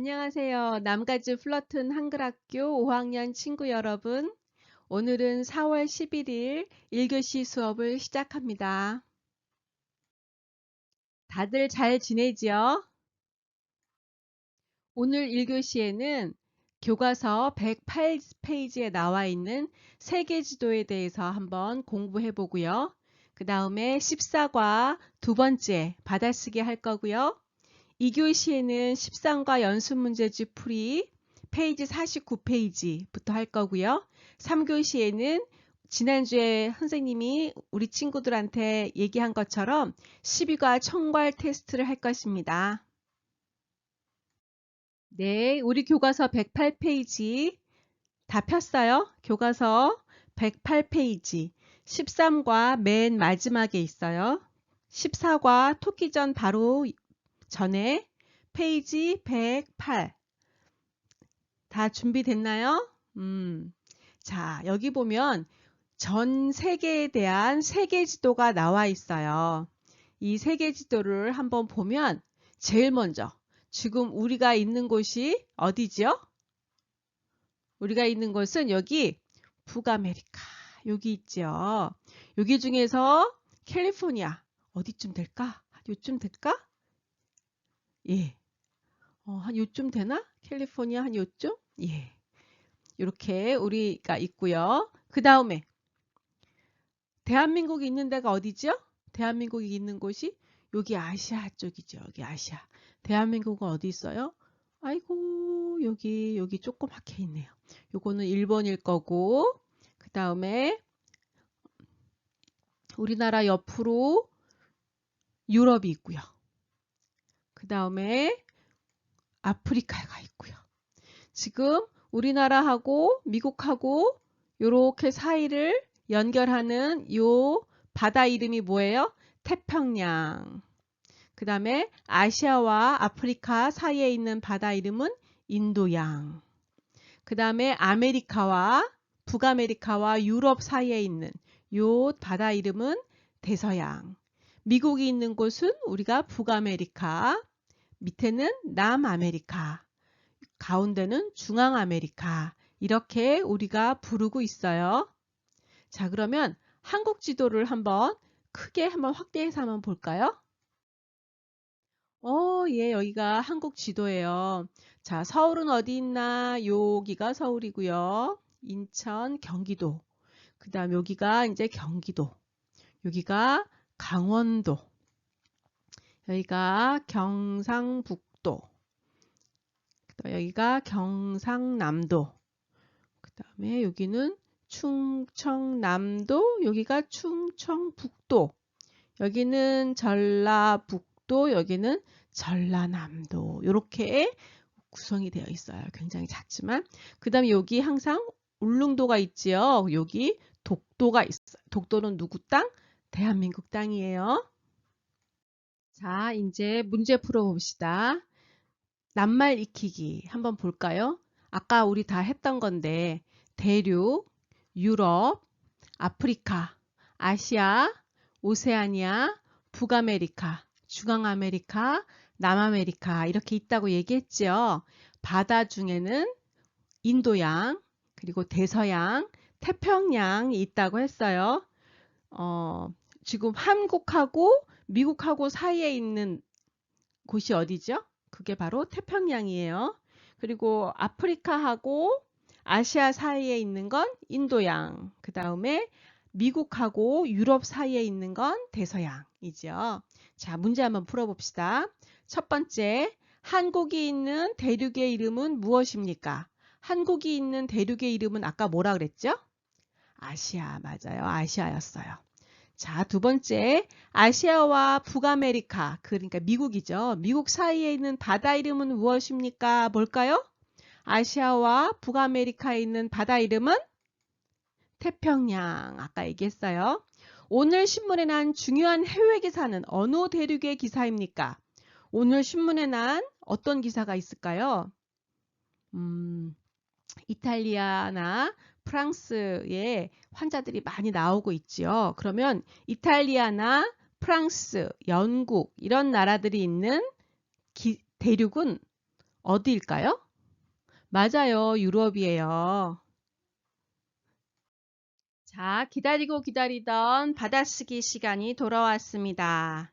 안녕하세요. 남가주 플러튼 한글학교 5학년 친구 여러분. 오늘은 4월 11일 1교시 수업을 시작합니다. 다들 잘 지내지요? 오늘 1교시에는 교과서 108페이지에 나와 있는 세계 지도에 대해서 한번 공부해 보고요. 그 다음에 14과 두 번째 받아쓰기 할 거고요. 2교시에는 13과 연습문제집 풀이 페이지 49페이지부터 할 거고요. 3교시에는 지난주에 선생님이 우리 친구들한테 얘기한 것처럼 12과 총괄 테스트를 할 것입니다. 네, 우리 교과서 108페이지 다 폈어요. 교과서 108페이지 13과 맨 마지막에 있어요. 14과 토끼전 바로 전에 페이지 108. 다 준비됐나요? 음. 자, 여기 보면 전 세계에 대한 세계 지도가 나와 있어요. 이 세계 지도를 한번 보면 제일 먼저 지금 우리가 있는 곳이 어디지요? 우리가 있는 곳은 여기 북아메리카 여기 있죠. 여기 중에서 캘리포니아 어디쯤 될까? 요쯤 될까? 예. 어, 한 요쯤 되나? 캘리포니아 한 요쯤? 예. 이렇게 우리가 있고요. 그 다음에 대한민국이 있는 데가 어디죠? 대한민국이 있는 곳이 여기 아시아 쪽이죠. 여기 아시아. 대한민국은 어디 있어요? 아이고 여기 여기 조그맣게 있네요. 요거는 일본일 거고 그 다음에 우리나라 옆으로 유럽이 있고요. 그 다음에 아프리카가 있고요. 지금 우리나라하고 미국하고 이렇게 사이를 연결하는 요 바다 이름이 뭐예요? 태평양. 그 다음에 아시아와 아프리카 사이에 있는 바다 이름은 인도양. 그 다음에 아메리카와 북아메리카와 유럽 사이에 있는 요 바다 이름은 대서양. 미국이 있는 곳은 우리가 북아메리카, 밑에는 남아메리카, 가운데는 중앙아메리카 이렇게 우리가 부르고 있어요. 자 그러면 한국 지도를 한번 크게 한번 확대해서 한번 볼까요? 어, 예, 여기가 한국 지도예요. 자, 서울은 어디 있나? 여기가 서울이고요. 인천, 경기도. 그 다음 여기가 이제 경기도. 여기가 강원도. 여기가 경상북도. 여기가 경상남도. 그 다음에 여기는 충청남도. 여기가 충청북도. 여기는 전라북도. 여기는 전라남도. 이렇게 구성이 되어 있어요. 굉장히 작지만. 그 다음에 여기 항상 울릉도가 있지요. 여기 독도가 있어요. 독도는 누구 땅? 대한민국 땅이에요. 자, 이제 문제 풀어봅시다. 낱말 익히기 한번 볼까요? 아까 우리 다 했던 건데 대륙, 유럽, 아프리카, 아시아, 오세아니아, 북아메리카, 중앙아메리카, 남아메리카 이렇게 있다고 얘기했죠. 바다 중에는 인도양, 그리고 대서양, 태평양이 있다고 했어요. 어, 지금 한국하고 미국하고 사이에 있는 곳이 어디죠? 그게 바로 태평양이에요. 그리고 아프리카하고 아시아 사이에 있는 건 인도양. 그 다음에 미국하고 유럽 사이에 있는 건 대서양이죠. 자, 문제 한번 풀어봅시다. 첫 번째, 한국이 있는 대륙의 이름은 무엇입니까? 한국이 있는 대륙의 이름은 아까 뭐라 그랬죠? 아시아 맞아요. 아시아였어요. 자, 두 번째, 아시아와 북아메리카, 그러니까 미국이죠. 미국 사이에 있는 바다 이름은 무엇입니까? 뭘까요? 아시아와 북아메리카에 있는 바다 이름은 태평양. 아까 얘기했어요. 오늘 신문에 난 중요한 해외 기사는 어느 대륙의 기사입니까? 오늘 신문에 난 어떤 기사가 있을까요? 음, 이탈리아나 프랑스에 환자들이 많이 나오고 있지요. 그러면 이탈리아나 프랑스, 영국 이런 나라들이 있는 기, 대륙은 어디일까요? 맞아요. 유럽이에요. 자, 기다리고 기다리던 받아쓰기 시간이 돌아왔습니다.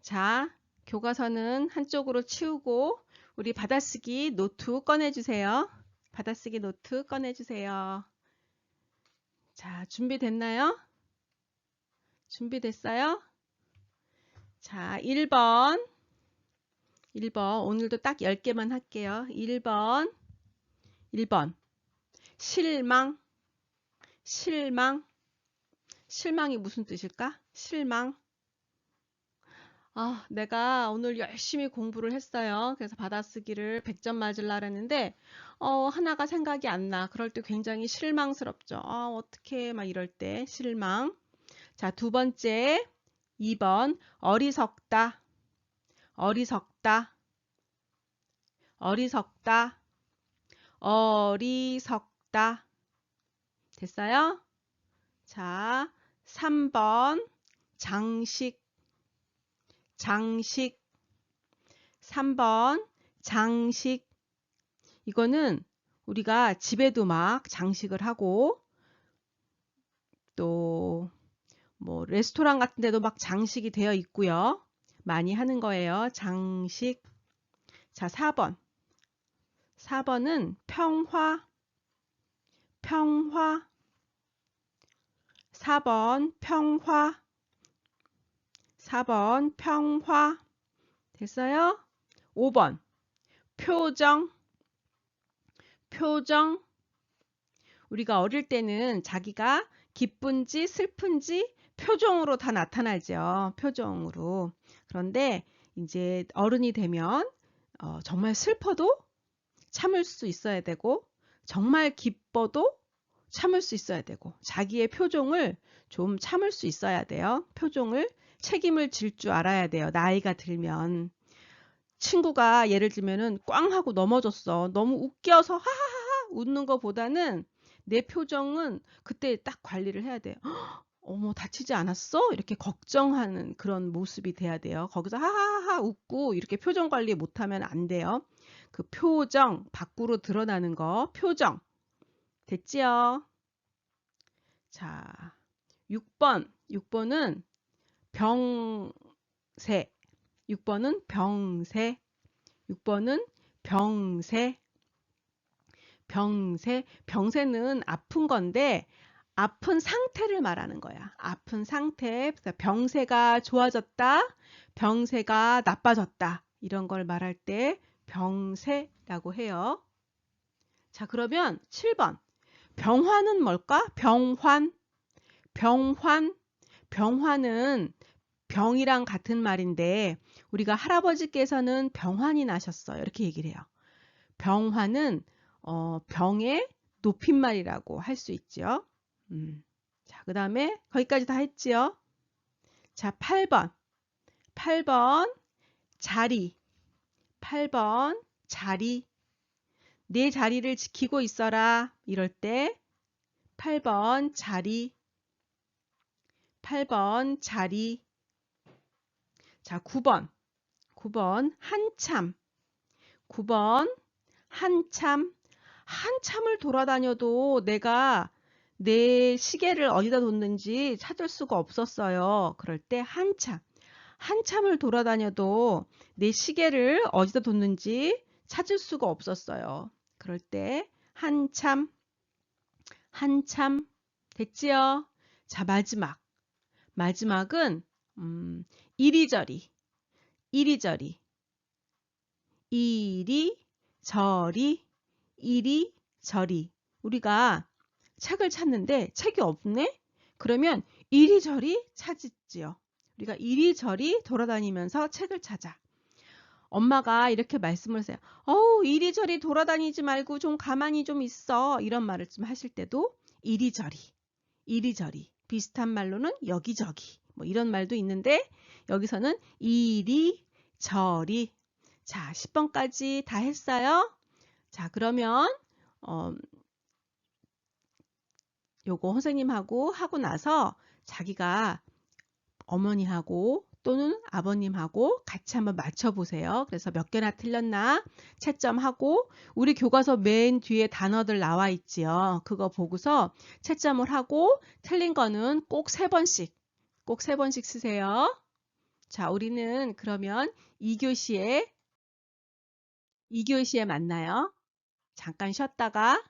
자, 교과서는 한쪽으로 치우고 우리 받아쓰기 노트 꺼내주세요. 받아쓰기 노트 꺼내주세요. 자, 준비됐나요? 준비됐어요? 자, 1번. 1번. 오늘도 딱 10개만 할게요. 1번. 1번. 실망. 실망. 실망이 무슨 뜻일까? 실망. 아, 내가 오늘 열심히 공부를 했어요. 그래서 받아쓰기를 100점 맞으려 했는데, 어, 하나가 생각이 안 나. 그럴 때 굉장히 실망스럽죠. 아, 어떻게, 막 이럴 때, 실망. 자, 두 번째, 2번, 어리석다. 어리석다. 어리석다. 어리석다. 됐어요? 자, 3번, 장식. 장식. 3번 장식. 이거는 우리가 집에도 막 장식을 하고 또 뭐 레스토랑 같은 데도 막 장식이 되어 있고요. 많이 하는 거예요. 장식. 자 4번. 4번은 평화. 평화. 4번 평화 4번 평화 됐어요? 5번 표정 표정 우리가 어릴 때는 자기가 기쁜지 슬픈지 표정으로 다 나타나죠. 표정으로. 그런데 이제 어른이 되면 어, 정말 슬퍼도 참을 수 있어야 되고 정말 기뻐도 참을 수 있어야 되고 자기의 표정을 좀 참을 수 있어야 돼요. 표정을 책임을 질 줄 알아야 돼요. 나이가 들면. 친구가 예를 들면은 꽝 하고 넘어졌어. 너무 웃겨서 하하하 웃는 것보다는 내 표정은 그때 딱 관리를 해야 돼요. 어머 다치지 않았어? 이렇게 걱정하는 그런 모습이 돼야 돼요. 거기서 하하하 웃고 이렇게 표정 관리 못하면 안 돼요. 그 표정 밖으로 드러나는 거 표정 됐지요? 자 6번 6번은 병세 6번은 병세 6번은 병세 병세 병세는 아픈 건데 아픈 상태를 말하는 거야. 아픈 상태. 병세가 좋아졌다. 병세가 나빠졌다. 이런 걸 말할 때 병세라고 해요. 자, 그러면 7번. 병환은 뭘까? 병환. 병환. 병환은 병이랑 같은 말인데 우리가 할아버지께서는 병환이 나셨어요. 이렇게 얘기를 해요. 병환은 어, 병의 높임말이라고 할 수 있죠. 음. 자, 그 다음에 거기까지 다 했지요. 자, 8번. 8번 자리. 8번 자리. 내 자리를 지키고 있어라. 이럴 때 8번 자리. 8번 자리. 자, 9번. 9번 한참. 9번 한참. 한참을 돌아다녀도 내가 내 시계를 어디다 뒀는지 찾을 수가 없었어요. 그럴 때 한참. 한참을 돌아다녀도 내 시계를 어디다 뒀는지 찾을 수가 없었어요. 그럴 때 한참. 한참. 됐지요? 자, 마지막. 마지막은 음, 이리저리, 이리저리, 이리저리, 이리저리. 우리가 책을 찾는데 책이 없네? 그러면 이리저리 찾지요. 우리가 이리저리 돌아다니면서 책을 찾아. 엄마가 이렇게 말씀을 하세요. 어우, 이리저리 돌아다니지 말고 좀 가만히 좀 있어. 이런 말을 좀 하실 때도 이리저리, 이리저리. 비슷한 말로는 여기저기 뭐 이런 말도 있는데 여기서는 이리 저리. 자 10번까지 다 했어요. 자 그러면 어, 요거 선생님하고 하고 나서 자기가 어머니하고 또는 아버님하고 같이 한번 맞춰보세요. 그래서 몇 개나 틀렸나 채점하고 우리 교과서 맨 뒤에 단어들 나와 있지요. 그거 보고서 채점을 하고 틀린 거는 꼭 세 번씩 꼭 세 번씩 쓰세요. 자, 우리는 그러면 2교시에 2교시에 만나요. 잠깐 쉬었다가